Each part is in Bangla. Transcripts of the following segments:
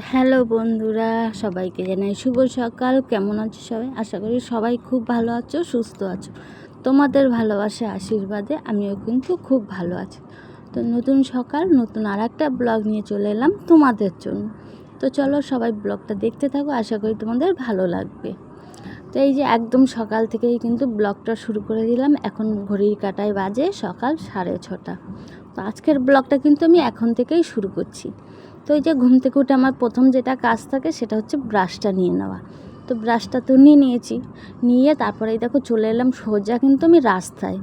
হ্যালো বন্ধুরা, সবাইকে জানাই শুভ সকাল। কেমন আছো সবাই? আশা করি সবাই খুব ভালো আছো, সুস্থ আছো। তোমাদের ভালোবাসা আশীর্বাদে আমিও কিন্তু খুব ভালো আছি। তো নতুন সকাল, নতুন আর একটা ব্লগ নিয়ে চলে এলাম তোমাদের জন্য। তো চলো সবাই ব্লগটা দেখতে থাকো, আশা করি তোমাদের ভালো লাগবে। তো এই যে একদম সকাল থেকেই কিন্তু ব্লগটা শুরু করে দিলাম। এখন ঘড়ির কাটায় বাজে সকাল সাড়ে ছটা। তো আজকের ব্লগটা কিন্তু আমি এখন থেকেই শুরু করছি। তো এই যে ঘুম থেকে উঠে আমার প্রথম যেটা কাজ থাকে সেটা হচ্ছে ব্রাশটা নিয়ে নেওয়া। তো ব্রাশটা তো নিয়ে নিয়েছি। নিয়ে তারপরে দেখো চলে এলাম সোজা কিন্তু আমি রাস্তায়।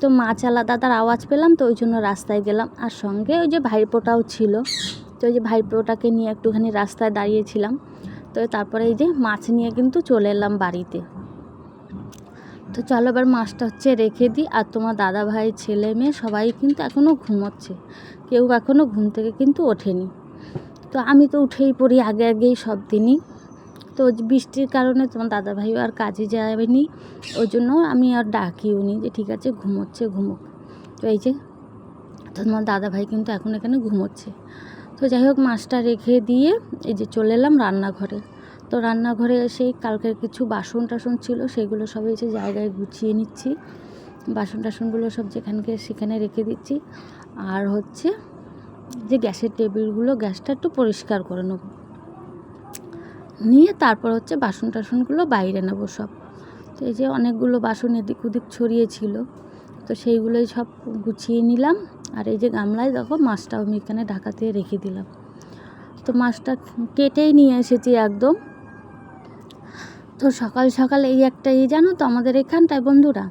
তো মাছালা দাদার আওয়াজ পেলাম তো ওই জন্য রাস্তায় গেলাম। আর সঙ্গে ওই যে ভাইপোটাও ছিল। তো ওই যে ভাইপোটাকে নিয়ে একটুখানি রাস্তায় দাঁড়িয়েছিলাম। তো তারপরে এই যে মাছ নিয়ে কিন্তু চলে এলাম বাড়িতে। তো চলো এবার মাছটা হচ্ছে রেখে দিই। আর তোমার দাদা ভাই ছেলে, মেয়ে সবাই কিন্তু এখনও ঘুমোচ্ছে। কেউ এখনও ঘুম থেকে কিন্তু ওঠেনি। তো আমি তো উঠেই পড়ি আগে আগেই সব দিনই। তো বৃষ্টির কারণে তোমার দাদা ভাইও আর কাজে যাবেনি ওই জন্য আমি আর ডাকিও নি যে ঠিক আছে ঘুমোচ্ছে, ঘুমোক। তো এই যে, তো তোমার দাদাভাই কিন্তু এখন এখানে ঘুমোচ্ছে। তো যাই হোক, মাছটা রেখে দিয়ে এই যে চলে এলাম রান্নাঘরে। তো রান্নাঘরে সেই কালকের কিছু বাসন টাসন ছিল, সেগুলো সব এসে জায়গায় গুছিয়ে নিচ্ছি। বাসন টাসনগুলো সব যেখানকে সেখানে রেখে দিচ্ছি। আর হচ্ছে যে গ্যাসের টেবিলগুলো গ্যাসটা একটু পরিষ্কার করে নেব। নিয়ে তারপর হচ্ছে বাসন টাসনগুলো বাইরে নেব সব। তো এই যে অনেকগুলো বাসন এদিক ওদিক ছড়িয়েছিল তো সেইগুলোই সব গুছিয়ে নিলাম। আর এই যে গামলায় দেখো মাছটাও আমি এখানে ঢাকাতে রেখে দিলাম। তো মাছটা কেটেই নিয়ে এসেছি একদম। তো সকাল সকাল এই একটা এই জানো তো আমাদের এখানটায় বন্ধুরা,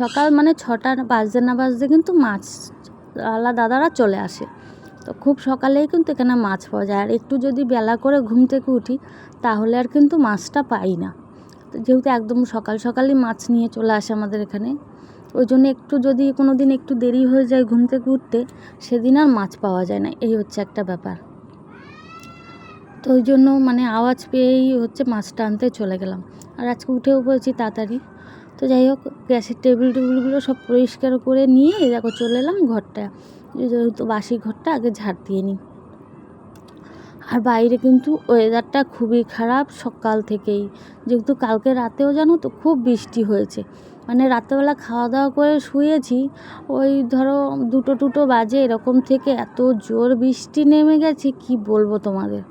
সকাল মানে ছটা বাজতে না বাজতে কিন্তু মাছ আলা দাদারা চলে আসে। তো খুব সকালেই কিন্তু এখানে মাছ পাওয়া যায়। আর একটু যদি বেলা করে ঘুম থেকে উঠি, তাহলে আর কিন্তু মাছটা পাই না। তো যেহেতু একদম সকাল সকালই মাছ নিয়ে চলে আসে আমাদের এখানে, ওই জন্য একটু যদি কোনো দিন একটু দেরি হয়ে যায় ঘুম থেকে উঠতে, সেদিন আর মাছ পাওয়া যায় না। এই হচ্ছে একটা ব্যাপার। তো ওই জন্য মানে আওয়াজ পেয়েই হচ্ছে মাছটা আনতে চলে গেলাম। আর আজকে উঠেও পড়েছি তাড়াতাড়ি। তো যাই হোক, গ্যাসের টেবিল টেবিলগুলো সব পরিষ্কার করে নিয়ে দেখো চলে এলাম ঘরটা। যেহেতু বাসি ঘরটা, আগে ঝাড় দিয়ে নিই। আর বাইরে কিন্তু ওয়েদারটা খুবই খারাপ সকাল থেকেই। যেহেতু কালকে রাতেও জানো তো খুব বৃষ্টি হয়েছে। মানে রাত্রেবেলা খাওয়া দাওয়া করে শুয়েছি, ওই ধরো দুটো টুটো বাজে এরকম থেকে এত জোর বৃষ্টি নেমে গেছে, কি বলব তোমাদের?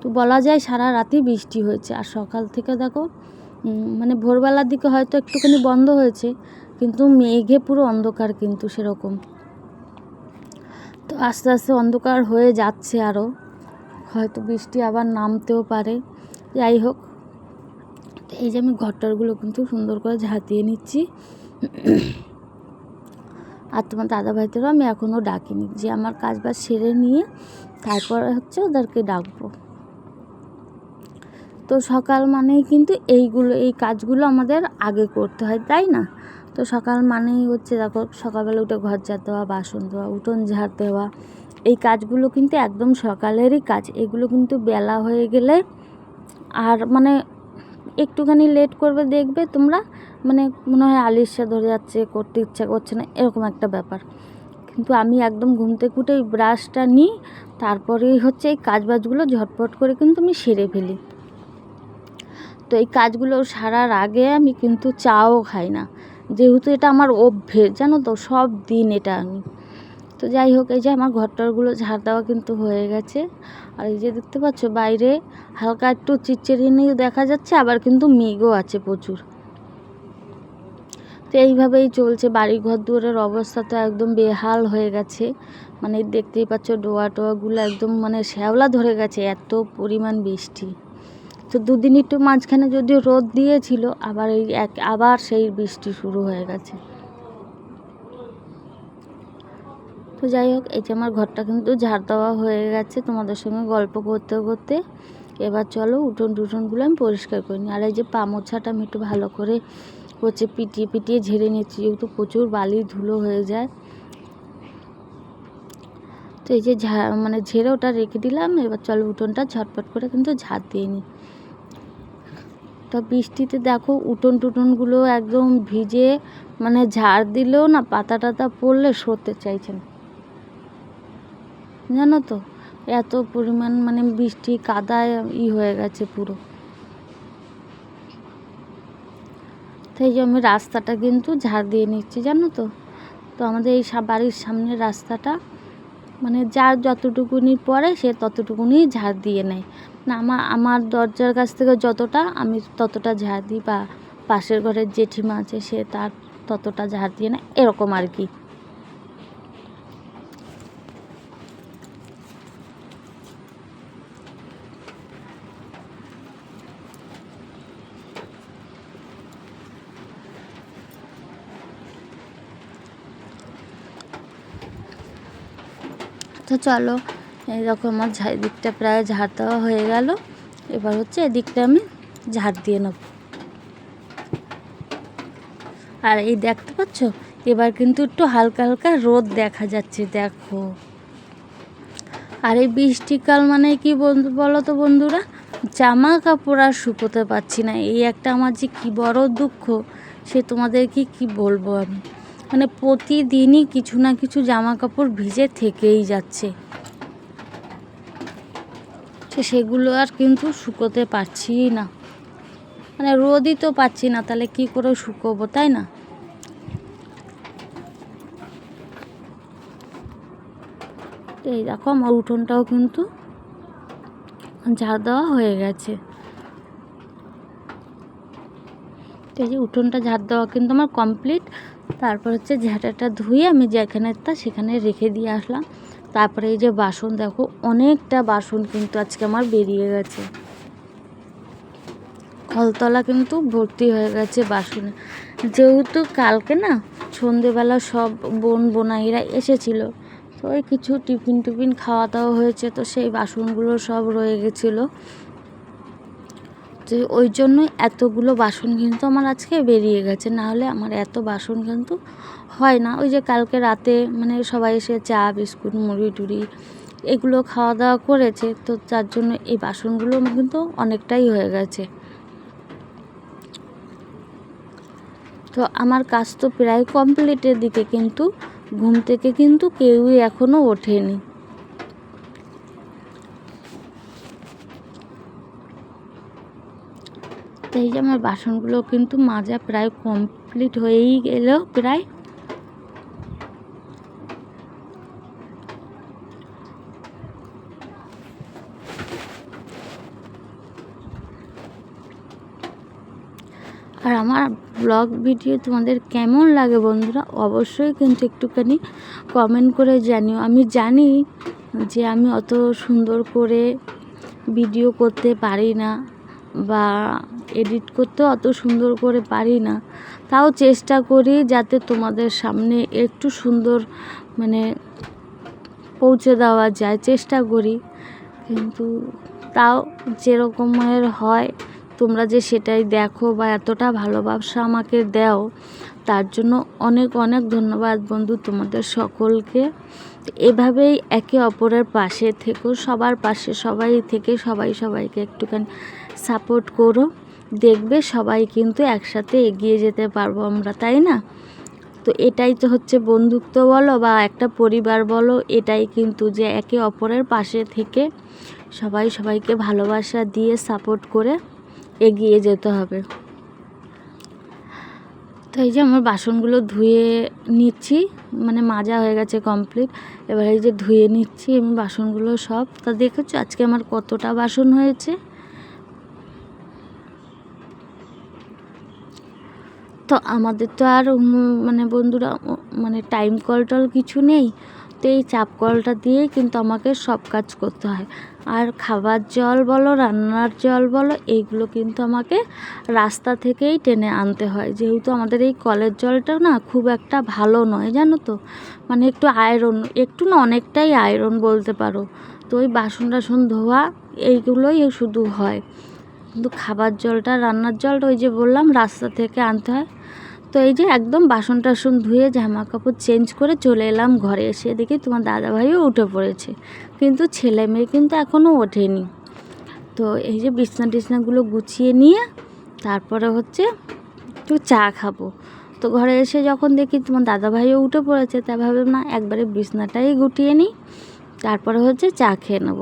তো বলা যায় সারা রাতই বৃষ্টি হয়েছে। আর সকাল থেকে দেখো মানে ভোরবেলার দিকে হয়তো একটুখানি বন্ধ হয়েছে, কিন্তু মেঘে পুরো অন্ধকার কিন্তু সেরকম। তো আস্তে আস্তে অন্ধকার হয়ে যাচ্ছে আরও হয়তো বৃষ্টি আবার নামতেও পারে। যাই হোক, এই যে আমি ঘরটারগুলো কিন্তু সুন্দর করে ঝাঁতিয়ে নিচ্ছি। আর তোমার দাদা ভাইদেরও আমি এখনও ডাকিনি, যে আমার কাজ বাজ সেরে নিয়ে তারপর হচ্ছে ওদেরকে ডাকবো। তো সকাল মানেই কিন্তু এইগুলো, এই কাজগুলো আমাদের আগে করতে হয়, তাই না? তো সকাল মানেই হচ্ছে দেখো, সকালবেলা উঠে ঘর ঝাড় দেওয়া, বাসন ধোয়া, উঠোন ঝাড় দেওয়া। এই কাজগুলো কিন্তু একদম সকালেরই কাজ। এগুলো কিন্তু বেলা হয়ে গেলে আর মানে একটুখানি লেট করবে দেখবে তোমরা। মানে মনে হয় আলিশা ধরে যাচ্ছে, করতে ইচ্ছা করছে না, এরকম একটা ব্যাপার। কিন্তু আমি একদম ঘুম থেকে উঠে ওই ব্রাশটা নিই, তারপরেই হচ্ছে এই কাজ বাজগুলো ঝটপট করে কিন্তু আমি সেরে ফেলি। তো এই কাজগুলো সারার আগে আমি কিন্তু চাও খাই না। যেহেতু এটা আমার অভ্যেস, জানো তো, সব দিন এটা আমি। তো যাই হোক, এই যে আমার ঘরটারগুলো ঝাড় দেওয়া কিন্তু হয়ে গেছে। আর এই যে দেখতে পাচ্ছ, বাইরে হালকা একটু চিরচিরিনিও দেখা যাচ্ছে, আবার কিন্তু মেঘও আছে প্রচুর। তো এইভাবেই চলছে বাড়ি ঘর দুয়ারের অবস্থা তো একদম বেহাল হয়ে গেছে। মানে দেখতেই পাচ্ছ ডোয়া টোয়াগুলো একদম মানে শ্যাওলা ধরে গেছে, এত পরিমাণ বৃষ্টি। তো দুদিন একটু মাঝখানে যদিও রোদ দিয়েছিল, আবার এই এক, আবার সেই বৃষ্টি শুরু হয়ে গেছে। তো যাই হোক, এই যে আমার ঘরটা কিন্তু ঝাড় দেওয়া হয়ে গেছে, তোমাদের সঙ্গে গল্প করতে করতে। এবার চলো উঠোন টুটনগুলো আমি পরিষ্কার করে নিই। আর এই যে পামোছাটা আমি একটু ভালো করে হচ্ছে পিটিয়ে পিটিয়ে ঝেড়ে নিচ্ছি, যেহেতু প্রচুর বালি ধুলো হয়ে যায়। তো এই যে ঝা মানে ঝেড়ে ওটা রেখে দিলাম, এবার চলো উঠোনটা ঝটপট করে কিন্তু ঝাড় দিয়ে নিই। তো বৃষ্টিতে দেখো উঠোন টুটনগুলো একদম ভিজে মানে ঝাড় দিলেও না পাতা টাতা পড়লে সরতে চাইছে না। জানো তো, এত পরিমাণ মানে বৃষ্টি কাদায় ই হয়ে গেছে পুরো। তাই যে আমি রাস্তাটা কিন্তু ঝাড় দিয়ে নিচ্ছি, জানো তো? তো আমাদের এই বাড়ির সামনে রাস্তাটা মানে যার যতটুকুনি পরে সে ততটুকুনি ঝাড় দিয়ে নেয়। না আমার আমার দরজার কাছ থেকে যতটা, আমি ততটা ঝাড় দিই বা পাশের ঘরের জেঠিমা আছে, সে তার ততটা ঝাড় দিয়ে না এরকম আর কি। তো চলো। এই দেখো আমার ঝা এদিকটা প্রায় ঝাড় দেওয়া হয়ে গেল। এবার হচ্ছে এদিকটা আমি ঝাড় দিয়ে নেব। আর এই দেখতে পাচ্ছ? এবার কিন্তু একটু হালকা হালকা রোদ দেখা যাচ্ছে, দেখো। আর এই বৃষ্টিকাল মানে কি বন্ধু বলো তো বন্ধুরা? জামা কাপড় আর শুকোতে পারছি না। এই একটা আমার যে কী বড় দুঃখ, সে তোমাদেরকে কি বলব আমি? মানে প্রতিদিনই কিছু না কিছু জামা কাপড় ভিজে থেকেই যাচ্ছে। তো সেগুলো আর কিন্তু শুকোতে পারছি না। মানে রোদই তো পাচ্ছি না, তাহলে কি করে শুকোবো, তাই না? এই দেখো, আমার উঠোনটাও কিন্তু ঝাড় দেওয়া হয়ে গেছে। তো এই যে উঠোনটা ঝাড় দেওয়া কিন্তু আমার কমপ্লিট। তারপর হচ্ছে ঝাঁটাটা ধুয়ে আমি যেখানে তা সেখানে রেখে দিয়ে আসলাম। তারপরে এই যে বাসন, দেখো অনেকটা বাসন কিন্তু আজকে আমার বেরিয়ে গেছে। খলতলা কিন্তু ভর্তি হয়ে গেছে বাসনে। যেহেতু কালকে না সন্ধেবেলা সব বোন বোনাইরা এসেছিল, তো ওই কিছু টিফিন টিফিন খাওয়া দাওয়া হয়েছে, তো সেই বাসনগুলো সব রয়ে গেছিল। তো ওই জন্যই এতগুলো বাসন কিন্তু আমার আজকে বেরিয়ে গেছে। না হলে আমার এত বাসন কিন্তু হয় না। ওই যে কালকে রাতে মানে সবাই এসে চা, বিস্কুট, মুড়ি টুড়ি এগুলো খাওয়া দাওয়া করেছে। তো তার জন্য এই বাসনগুলো কিন্তু অনেকটাই হয়ে গেছে। তো আমার কাজ তো প্রায় কমপ্লিটের দিকে কিন্তু ঘুম থেকে কিন্তু কেউই এখনও ওঠেনি। তো এই যে আমার বাসনগুলো কিন্তু মাজা প্রায় কমপ্লিট হয়েই গেল, প্রায়। আর আমার ব্লগ ভিডিও তোমাদের কেমন লাগে বন্ধুরা, অবশ্যই কিন্তু একটুখানি কমেন্ট করে জানিও। আমি জানি যে আমি অত সুন্দর করে ভিডিও করতে পারি না। বা এডিট করতে অত সুন্দর করে পারি না। তাও চেষ্টা করি যাতে তোমাদের সামনে একটু সুন্দর মানে পৌঁছে দেওয়া যায়, চেষ্টা করি। কিন্তু তাও যেরকমের হয়, তোমরা যে সেটাই দেখো বা এতটা ভালোবাসা আমাকে দাও, তার জন্য অনেক অনেক ধন্যবাদ বন্ধু তোমাদের সকলকে। এভাবেই একে অপরের পাশে থেকো, সবার পাশে সবাই থেকে সবাই সবাইকে একটুখানি সাপোর্ট করো। দেখবে সবাই কিন্তু একসাথে এগিয়ে যেতে পারব আমরা, তাই না? তো এটাই তো হচ্ছে বন্ধুত্ব বলো বা একটা পরিবার বলো, এটাই কিন্তু যে একে অপরের পাশে থেকে সবাই সবাইকে ভালোবাসা দিয়ে সাপোর্ট করে এগিয়ে যেতে হবে। তো এই যে আমার বাসনগুলো ধুয়ে নিচ্ছি মানে মাজা হয়ে গেছে কমপ্লিট এবার এই যে ধুয়ে নিচ্ছি আমি বাসনগুলো সব। তা দেখেছ আজকে আমার কতটা বাসন হয়েছে? তো আমাদের তো আর মানে বন্ধুরা মানে টাইম কল টল কিছু নেই। তো এই চাপ কলটা দিয়েই কিন্তু আমাকে সব কাজ করতে হয়। আর খাবার জল বলো, রান্নার জল বলো এইগুলো কিন্তু আমাকে রাস্তা থেকেই টেনে আনতে হয়। যেহেতু আমাদের এই কলের জলটা না খুব একটা ভালো নয়, জানো তো? মানে একটু আয়রন, একটু না অনেকটাই আয়রন বলতে পারো। তো ওই বাসন টাসন ধোয়া, এইগুলোই শুধু হয়। কিন্তু খাবার জলটা, রান্নার জলটা ওই যে বললাম, রাস্তা থেকে আনতে হয়। তো এই যে একদম বাসন টাসন ধুয়ে জামা কাপড় চেঞ্জ করে চলে এলাম ঘরে এসে দেখি তোমার দাদাভাইও উঠে পড়েছে। কিন্তু ছেলে মেয়ে কিন্তু এখনও ওঠেনি। তো এই যে বিছনা টিছনাগুলো গুছিয়ে নিয়ে তারপরে হচ্ছে একটু চা খাব। তো ঘরে এসে যখন দেখি তোমার দাদাভাইও উঠে পড়েছে, তা ভাবলাম না একবারে বিছনাটাই গুটিয়ে নিই, তারপরে হচ্ছে চা খেয়ে নেব।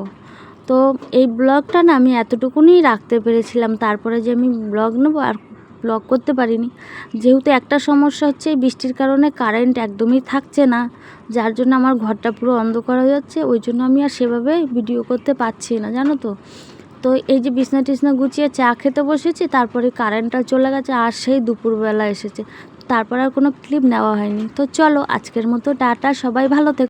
তো এই ব্লগটা না আমি এতটুকুনি রাখতে পেরেছিলাম, তারপরে যে আমি ব্লগ নেব আর ব্লগ করতে পারিনি। যেহেতু একটা সমস্যা হচ্ছে, বৃষ্টির কারণে কারেন্ট একদমই থাকছে না, যার জন্য আমার ঘরটা পুরো অন্ধকার হয়ে যাচ্ছে, ওই জন্য আমি আর সেভাবে ভিডিও করতে পারছি না, জানো তো? তো এই যে বিছনা টিছনা গুছিয়ে চা খেতে বসেছি, তারপরে কারেন্টটা চলে গেছে, আর সেই দুপুরবেলা এসেছে। তারপর আর কোনো ক্লিপ নেওয়া হয়নি। তো চলো আজকের মতো, টাটা, সবাই ভালো থেকো।